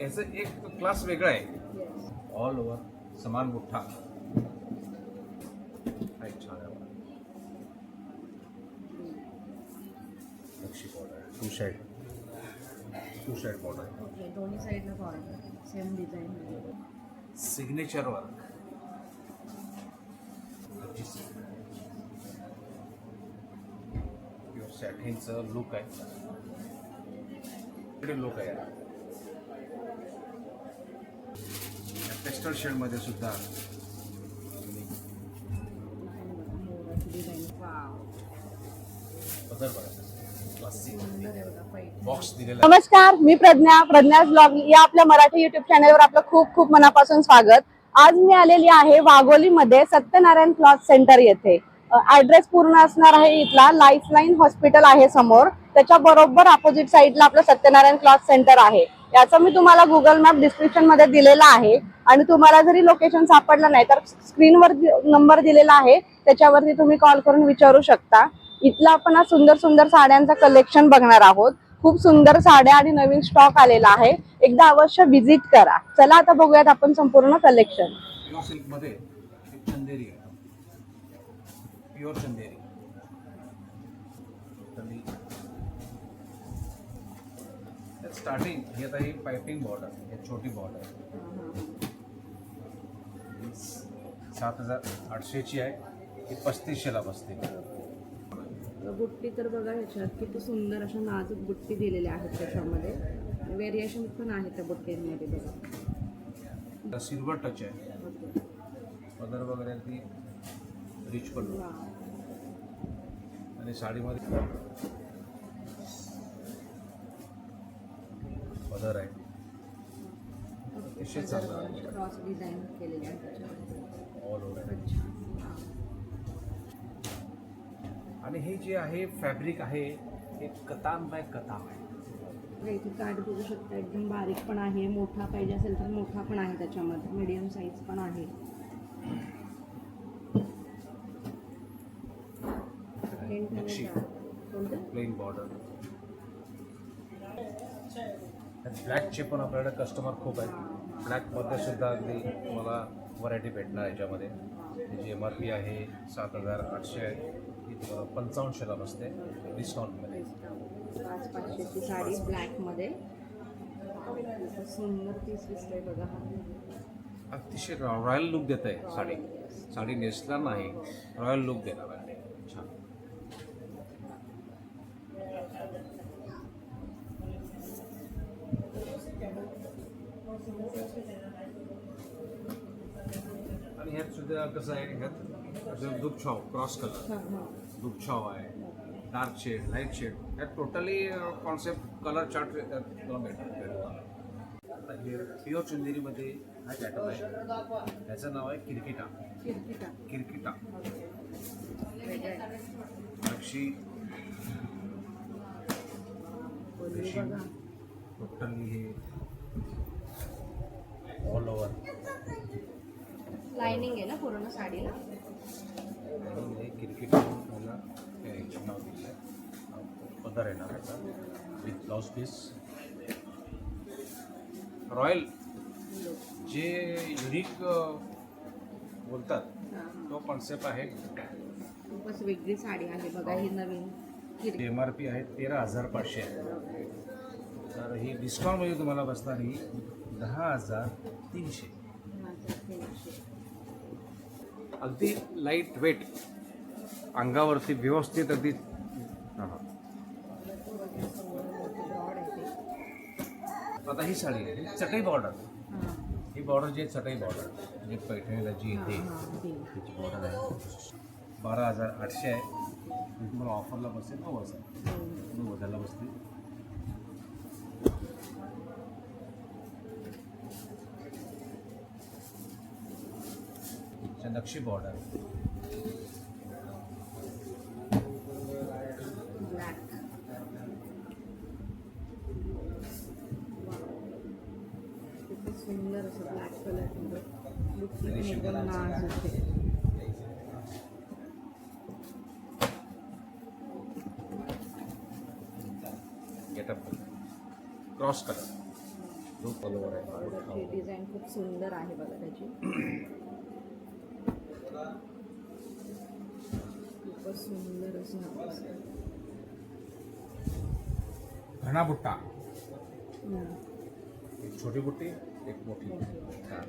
याचं एक क्लास वेगळा आहे. ऑल ओव्हर समान मोठा two side to side border okay दोन्ही साईडला border same design signature work सॅटिनचं look आहे. लुक आहे पेस्टल शेडमध्ये सुद्धा डिझाईन वाव बदल बघा क्लासिक सुंदर आहे बघा पैठणी. बॉक्स शेडमध्ये सुद्धा. नमस्कार मी प्रज्ञा प्रज्ञा ब्लॉग या आपल्या मराठी युट्यूब चॅनलवर आपलं खूप खूप मनापासून स्वागत. आज मी आलेली आहे वाघोलीमध्ये सत्यनारायण क्लॉथ सेंटर येथे. ऍड्रेस पूर्ण असणार आहे इथला लाईफलाईन हॉस्पिटल आहे समोर. त्याच्या बरोबर अपोजिट साईडला आपलं सत्यनारायण क्लॉथ सेंटर आहे. याचा मी तुम्हाला गुगल मॅप डिस्क्रिप्शनमध्ये दिलेला आहे. आणि तुम्हाला जरी लोकेशन सापडलं नाही तर स्क्रीनवर नंबर दिलेला आहे त्याच्यावरती तुम्ही कॉल करून विचारू शकता. इथला आपण आज सुंदर सुंदर साड्यांचं कलेक्शन बघणार आहोत. खूप सुंदर साड्या आणि नवीन स्टॉक आलेला आहे. एकदा अवश्य व्हिजिट करा. चला आता बघूयात आपण संपूर्ण कलेक्शन प्युअर चंदेरी आहे प्युअर चंदेरी स्टार्टिंग ही आता ही पायपिंग बॉर्डर ही छोटी बॉर्डर सात हजार आठशेची आहे. ही पस्तीसशेला बसते. बुट्टी तर बघा ह्याच्यात किती सुंदर अशा नाजूक बुट्टी दिलेल्या आहेत त्याच्यामध्ये. व्हेरिएशन पण आहेत त्या बुट्टींमध्ये बघा. सिल्वर टच आहे. पदर वगैरे ती रिच पण. आणि साडीमध्ये पदर आहे. क्रॉस डिझाईन केलेले आहे आणि हे जे आहे फॅब्रिक आहे हे कतान बाय कतान आहे. इथे कार्ड बघू शकता एकदम बारीक पण आहे मोठा पाहिजे असेल तर मोठा पण आहे त्याच्यामध्ये मीडियम साईज पण आहे. प्लेन बॉर्डर ब्लॅकचे पण आपल्याकडे कस्टमर खूप आहेत. ब्लॅकमध्ये सुद्धा अगदी तुम्हाला व्हरायटी भेटणार याच्यामध्ये. जी एम आर पी आहे सात हजार आठशे आहे. ती तुम्हाला पंचावन्नशेला बसते. डिस्काउंटमध्ये पाच पाचशेची साडी ब्लॅकमध्ये खूप सुंदर पीस दिसतंय बघा. अतिशय रॉयल लुक देत आहे साडी. साडी नेसला नाही. रॉयल लुक देणार. कसं आहे ह्यात दुपछाव क्रॉस कलर दुपछाव आहे डार्क शेड लाईट शेड ह्यात टोटली कॉन्सेप्ट कलर चार्ट तुला भेटणार आता हे। प्युअर चंदेरीमध्ये हा आहे. त्याचं नाव आहे किरकिटा किरकिटा टोटली हे ऑल ओव्हर लाइनिंग आहे ना पूर्ण साडीला? हे किरकिटा म्हणून त्याला हे याचं नाव दिलं आहे पदर येणार याचा विथ ब्लाऊज पीस रॉयल जे युनिक बोलतात हां हां तो कॉन्सेप्ट आहे. खूपच वेगळी साडी आहे बघा ही नवीन किरकिटा. एम आर पी आहे तेरा हजार पाचशे तर ही डिस्काउंटमध्ये तुम्हाला बसणार ही दहा हजार तीनशे अगदी लाइट वेट अंगावरती व्यवस्थित अगदी आता ही साडी आहे ही चटई बॉर्डर हां बॉर्डर जी आहे चटई बॉर्डर जी पैठणीला जी येते ती. त्याची बॉर्डर आहे. बारा हजार आठशे आहे. तुम्हाला ऑफरला बसेल नऊ हजार. नऊ हजारला बसते नक्षी बॉर्डर ब्लॅक खूपच सुंदर असं ब्लॅक कलर लुक पण एकदम नाजूक आहे गेटअप क्रॉस कलर लुक बरोबर आहे बॉर्डरची डिझाईन खूप सुंदर आहे बघा त्याची. खूपच सुंदर असं आहे. घना बुट्टा. एक छोटी बुट्टी एक मोठी हा.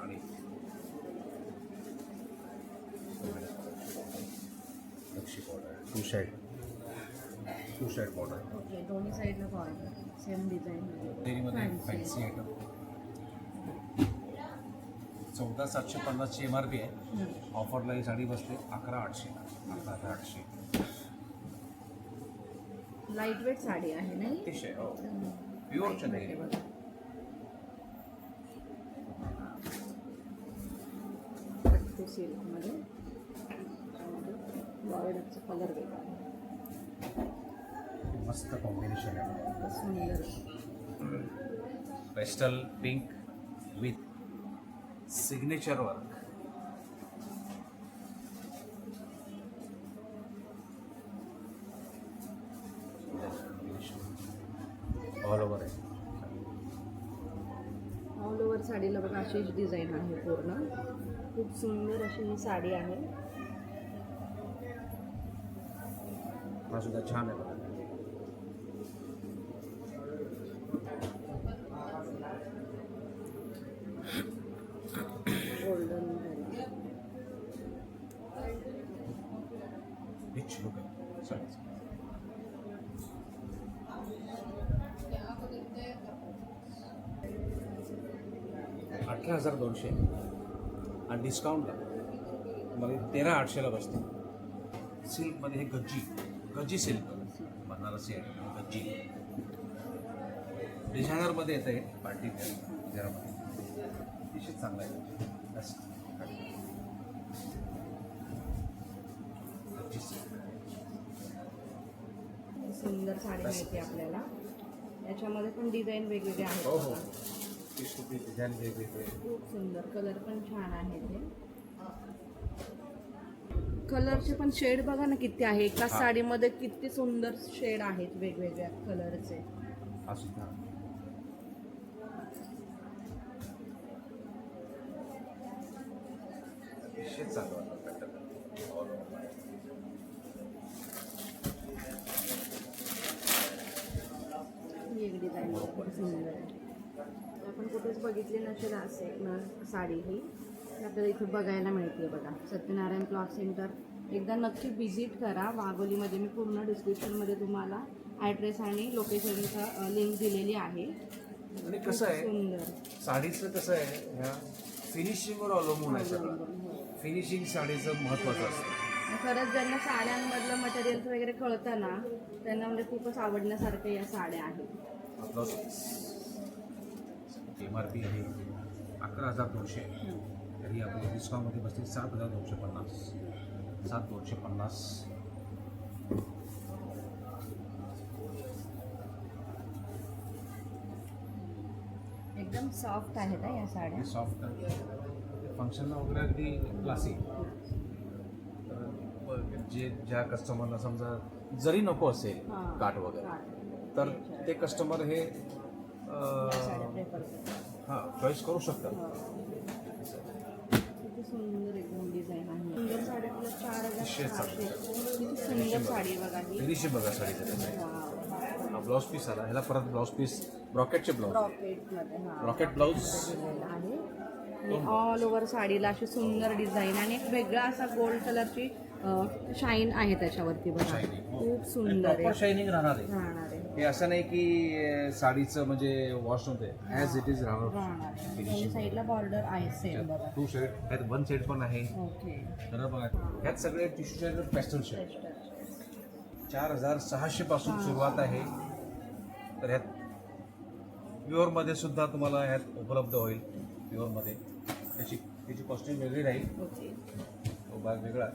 आणि नक्षी border two side border okay दोन्ही साईडला border same design Fancy. Fancy item चौदा सातशे पन्नासची एम आर पी आहे. ऑफरला ही साडी बसते अकरा आठशे. अकरा हजार आठशे. लाइट वेट साडी आहे नाही? अतिशय हो. प्युअर चंदेरी. सिल्कमध्ये बॉर्डरचा कलर वेगळा. मस्त कॉम्बिनेशन आहे. सुंदर. Pastel pink with signature work all over आहे ऑल ओव्हर साडीला बघा अशीच डिझाईन आहे पूर्ण. खूप सुंदर अशी ही साडी आहे. हा सुद्धा छान आहे बघा अठरा हजार दोनशे आणि डिस्काउंटला मला तेरा आठशेला बसते सिल्कमध्ये हे गज्जी गज्जी सिल्क बनारसी आहे गज्जी डिझायनरमध्ये येतं हे पार्टी डिझायनरमध्ये अतिशय चांगलं आहे. सिल्क. सुंदर साडी मिळते आपल्याला. याच्यामध्ये पण डिझाईन वेगवेगळे आहेत हो हो. डिझाईन वेगवेगळे. खूप सुंदर. कलर पण छान आहे ते कलरचे पण शेड बघा ना किती आहे. एका हा. साडीमध्ये किती सुंदर शेड आहेत वेगवेगळ्या कलरचे. हा सुद्धा चांगलं. ही एक डिझाईन सुंदर आहे. आपण कुठेच बघितली नसेल असे न साडी ही. आपल्याला इथे बघायला मिळते बघा. Satyanarayan cloth centre. एकदा नक्की व्हिजिट करा. वाघोलीमध्ये मी पूर्ण डिस्क्रिप्शनमध्ये तुम्हाला ॲड्रेस आणि लोकेशनचा लिंक दिलेली आहे. आणि कसं आहे? सुंदर. साडीचं कसं आहे? ह्या फिनिशिंगवर अवलंबून आहे सगळं. फिनिशिंग साडीचं महत्त्वाचं असतं. खरंच ज्यांना साड्यांमधलं मटेरियल वगैरे कळतं ना त्यांना म्हणजे खूपच आवडण्यासारख्या या साड्या आहेत. एम आर पी आहे. अकरा हजार दोनशे. तरी आपली डिस्काउंटमध्ये बसते सात हजार दोनशे पन्नास सात दोनशे पन्नास एकदम सॉफ्ट आहेत या साड्या सॉफ्ट फंक्शनला वगैरे अगदी क्लासिक जे ज्या कस्टमरला समजा जरी नको असेल. काट वगैरे. तर ते कस्टमर हे हां चॉईस करू शकतात हो. सुंदर एकदम डिझाईन आहे. सुंदर साड्या आपल्या चार हजार अतिशय सहाशे. किती सुंदर साडी बघा. ही. फिनिशिंग बघा साडीचं वाव. हा ब्लाऊज पीस आला. ह्याला परत ब्लाऊज पीस ब्रॉकेटचे ब्लाऊज रॉकेटमध्ये हा. रॉकेट ब्लाऊज आहे. ऑल ओव्हर साडीला अशी सुंदर डिझाईन आणि एक वेगळा असा गोल्ड कलरची शाईन आहे त्याच्यावरती बघा. शायनिंग खूप सुंदर आहे. शायनिंग राहणार आहे. हे असं नाही की साडीचं म्हणजे वॉश नव्हते. ॲज इट इज राहणार. राहणार. आहे दोन्ही साईडला बॉर्डर आहे सेम बघा. टू सेट ह्यात वन सेट पण आहे. ओके तर बघा ह्यात सगळे टिश्यूचे पॅस्टल शेड चार हजार सहाशे पासून सुरुवात आहे. तर ह्यात प्युअरमध्ये सुद्धा तुम्हाला ह्यात उपलब्ध होईल प्युअरमध्ये त्याची त्याची कॉस्टिंग वेगळी राहील. तो भाग वेगळा.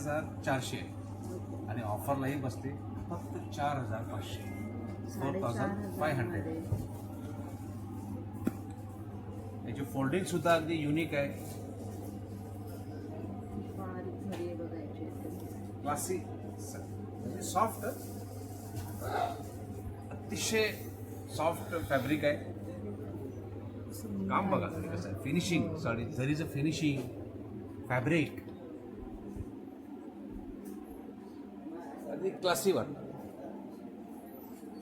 हजार चारशे आहे. आणि ऑफरलाही बसते फक्त चार हजार पाचशे फोर थाउजंड फाय हंड्रेड. याची फोल्डिंग सुद्धा अगदी युनिक आहे. बारीक घडी आहे बघा याची एकदम. क्लासी म्हणजे सॉफ्ट अतिशय सॉफ्ट फॅब्रिक आहे. काम बघा कसं आहे. फिनिशिंग साडी जरीचं फिनिशिंग फॅब्रिक अगदी क्लासी वाटतं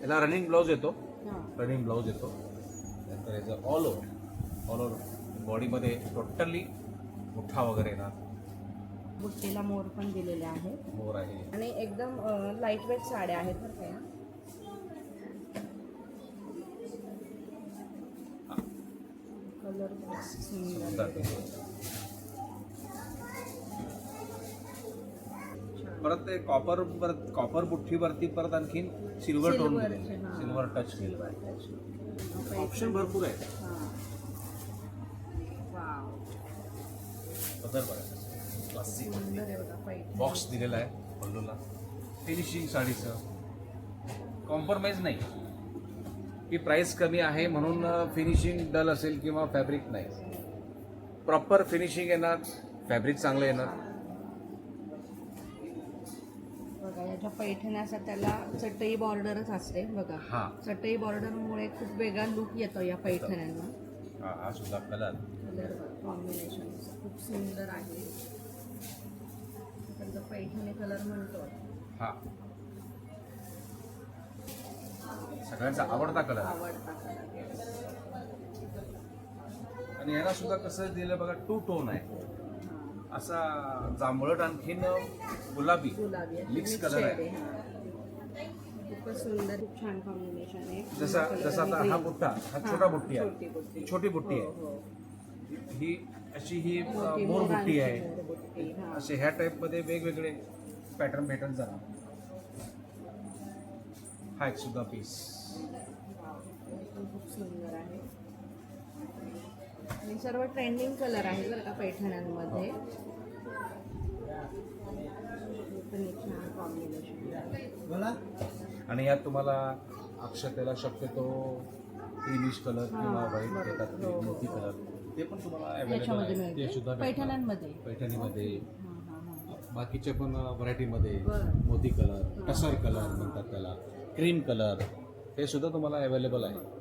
याला रनिंग ब्लाऊज येतो. रनिंग ब्लाऊज येतो. नंतर याचं ऑल ओव्हर ऑल ओव्हर बॉडीमध्ये टोटली मुठ्ठा वगैरे येणार. बुट्टीला मोर पण दिलेले आहेत मोर आहे. आणि एकदम लाइट वेट साड्या आहेत बरं का या. कलर सुंदर सुंदर. आहे. परत ते कॉपर परत कॉपर बुठ्ठीवरती परत आणखीन सिल्वर टोन Silver हा. सिल्वर टच केलेलं आहे. ऑप्शन भरपूर आहे. वाव. बदल बघा क्लासिक. बॉक्स दिलेला आहे पल्लूला फिनिशिंग साडीचं कॉम्प्रोमाइज नाही की प्राईस कमी आहे म्हणून फिनिशिंग डल असेल किंवा फॅब्रिक नाही प्रॉपर फिनिशिंग येणार फॅब्रिक चांगलं येणार बघा याच्या पैठण्या असतात त्याला चटई बॉर्डरच असते बघा. हा. चटई बॉर्डरमुळे खूप वेगळा लुक येतो या पैठण्यांना. हा हा सुद्धा कलर कलर कॉम्बिनेशन खूप सुंदर आहे. त्यांचा पैठणी कलर म्हणतो. हा. सगळ्यांचा आवडता कलर आवडता कलर आणि याला सुद्धा कसं दिलं बघा टू टोन आहे. असा जांभळट आणखीन गुलाबी गुलाबी आहे. मिक्स कलर आहे. खूपच सुंदर खूप छान कॉम्बिनेशन आहे जसा जसा आता हा. बुट्टा हा छोटा बुट्टी आहे. ही छोटी बुट्टी हो, आहे हो. ही अशी ही अ, मोर बुट्टी आहे. असे ह्या टाईपमध्ये वेगवेगळे पॅटर्न भेटत जाणार हा एक सुद्धा पीस खूप सुंदर आहे आणि सर्व ट्रेंडिंग कलर आहे बरं का पैठण्यांमध्ये हे आणि यात तुम्हाला अक्षतेला शक्यतो ग्रीनिश कलर किंवा व्हाईट बरोबर. देतात ते हो, हो, मोती हो. कलर ते पण तुम्हाला अवेलेबल याच्यामध्ये आहे ते सुद्धा. पैठण्यांमध्ये पैठणीमध्ये हा, हा, हा. बाकीच्या पण व्हरायटीमध्ये. मोती कलर टसर कलर म्हणतात त्याला क्रीम कलर हे सुद्धा तुम्हाला अवेलेबल आहे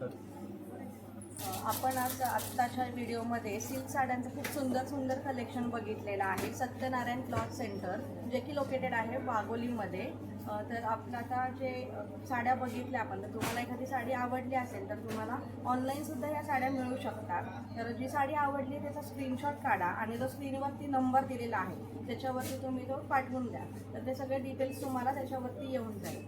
तर आपण आज आत्ताच्या व्हिडिओमध्ये सिल्क साड्यांचं खूप सुंदर सुंदर कलेक्शन बघितलेलं आहे. सत्यनारायण क्लॉथ सेंटर जे की लोकेटेड आहे वाघोलीमध्ये. तर आपलं आता जे साड्या बघितल्या आपण तर तुम्हाला एखादी साडी आवडली असेल तर तुम्हाला ऑनलाईनसुद्धा ह्या साड्या मिळू शकतात. तर जी साडी आवडली त्याचा स्क्रीनशॉट काढा आणि जो स्क्रीनवरती नंबर दिलेला आहे. त्याच्यावरती तुम्ही तो पाठवून द्या. तर ते सगळे डिटेल्स तुम्हाला त्याच्यावरती येऊन जाईल.